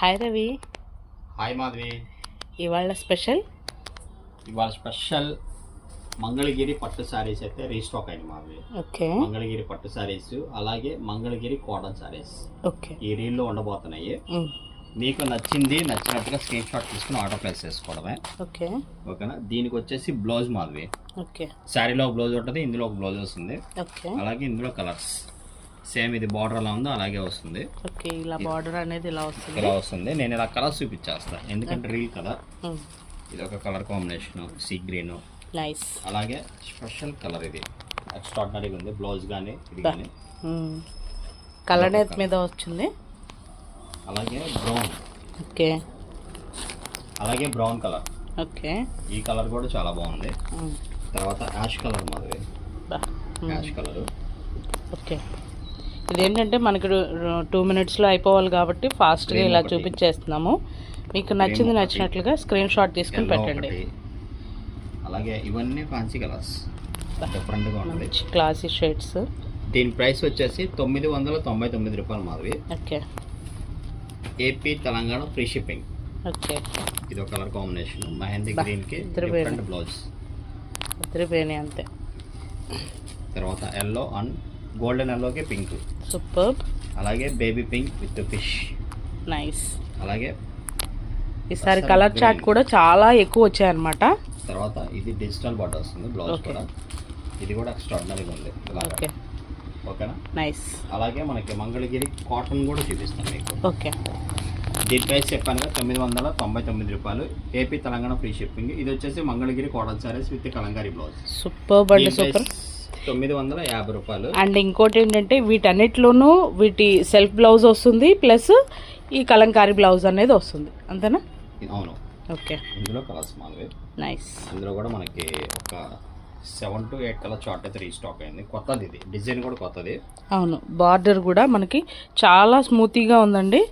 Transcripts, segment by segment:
Hi Ravi hi Madhavi ఇవాళ special ఇవాళ special Mangalagiri పట్టు శారీస్ అయితే రీస్టాక్ అయింది మాధవి ఓకే. మంగళగిరి పట్టు శారీస్ అలాగే మంగళగిరి కాటన్ శారీస్ ఓకే. ఈ రీల్లో ఉండబోతున్నాయి. మీకు నచ్చింది నచ్చినట్టుగా స్క్రీన్ షాట్ తీసుకుని ఆర్డర్ ప్లేస్ చేసుకోవడమే. ఓకే. ఓకేనా? దీనికి వచ్చేసి బ్లౌజ్ మాధవి ఓకే. శారీలో ఒక బ్లౌజ్ ఉంటుంది ఇందులో ఒక బ్లౌజ్ వస్తుంది. ఓకే. అలాగే ఇందులో కలర్స్ సేమ్ ఇది బార్డర్ ఎలా ఉందో అలాగే వస్తుంది. ఓకే ఇలా బార్డర్ అనేది ఇలా వస్తుంది. ఇలా వస్తుంది. నేను ఇలా కలర్స్ చూపించేస్తాను ఎందుకంటే రీల్ కలర్ మ్, ఇది ఒక colour combination sea green nice అలాగే స్పెషల్ కలర్ ఇది. ఎక్స్ట్రాడినరీగా ఉంది. బ్లౌజ్ కానీ ఇది కానీ కలర్ నేత్ మీద వచ్చింది. అలాగే బ్రౌన్ ఓకే. అలాగే బ్రౌన్ కలర్ ఓకే. ఈ కలర్ కూడా చాలా బాగుంది. మ్, తర్వాత యాష్ కలర్ మాది యాష్ కలర్ ఓకే. ఇదేంటంటే మనకి టూ మినిట్స్లో అయిపోవాలి కాబట్టి ఫాస్ట్గా ఇలా. చూపించేస్తున్నాము. మీకు నచ్చింది. నచ్చినట్లుగా స్క్రీన్ షాట్ తీసుకుని పెట్టండి. అలాగే ఇవన్నీ ఫ్యాన్సీ కలర్స్ డిఫరెంట్గా ఉంటుంది. క్లాసీ షేడ్స్ దీని ప్రైస్ వచ్చేసి తొమ్మిది వందల తొంభై తొమ్మిది రూపాయలు Madhavi. Okay. AP Telangana free shipping okay. ఇది ఒక కలర్ కాంబినేషన్ మెహందీ బా, గ్రీన్కి ఇద్దరు డిఫరెంట్. బ్లౌజ్ త్రివేణి అంతే. తర్వాత ఎల్లో అండ్ గోల్డెన్ ఎల్లోకి పింక్. సూపర్. అలాగే baby pink with fish. Nice. అలాగే ఈసారి కలర్ green. కూడా చాలా ఎక్కువ వచ్చాయన్నమాట. తర్వాత ఇది డిజిటల్ బార్డర్ వస్తుంది బ్లౌజ్. కూడా. ఇది కూడా ఎక్స్ట్రాడినరీగా ఉంది ఓకే. ఓకేనా? నైస్. అలాగే మనకి మంగళగిరి కాటన్ కూడా చూపిస్తాను మీకు. ఓకే. దీని ప్రైస్ చెప్పాను కదా తొమ్మిది వందల తొంభై తొమ్మిది రూపాయలు. AP Telangana free shipping. ఇది వచ్చేసి Mangalagiri cotton sarees with Kalamkari blouse. Super super. తొమ్మిది వందల యాభై రూపాయలు. అండ్ ఇంకోటి ఏంటంటే వీటన్నిటిలోనూ వీటి సెల్ఫ్ బ్లౌజ్ వస్తుంది ప్లస్ ఈ కలంకారీ బ్లౌజ్ అనేది వస్తుంది. అంతేనా? అవును. ఓకే. ఇందులో కలర్స్ నైస్. ఇందులో కూడా మనకి ఒక seven to eight colour chart అయితే రీస్టాక్ అయింది. కొత్తది ఇది. డిజైన్ కూడా కొత్తది. అవును. బార్డర్ కూడా మనకి చాలా స్మూతీగా ఉందండి.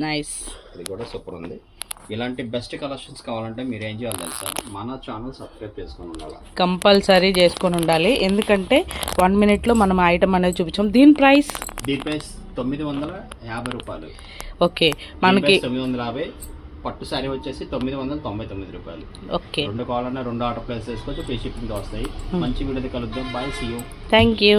నైస్. ఇది కూడా సూపర్ ఉంది. ఇలాంటి బెస్ట్ కలెక్షన్స్ కావాలంటే మీరు ఏం చేయాలి తెలుసా? మన ఛానల్ సబ్స్క్రైబ్ చేసుకొని ఉండాలి. కంపల్సరీ చేసుకొని ఉండాలి. ఎందుకంటే వన్ మినిట్లో మనం ఐటమ్ అనేది చూపించాం దీని ప్రైస్ దీని ప్రైస్ తొమ్మిది వందల యాభై రూపాయలు. ఓకే. మనకి తొమ్మిది వందల యాభై పట్టు శారీ వచ్చేసి తొమ్మిది వందల తొంభై తొమ్మిది రూపాయలు. ఓకే. రెండు కావాలన్నా రెండు ఆర్డర్ ప్లేస్ చేసుకోవచ్చు ఫ్రీ షిప్పింగ్ వస్తాయి. మంచి వీడియోది కలుద్దాం. Bye see you thank you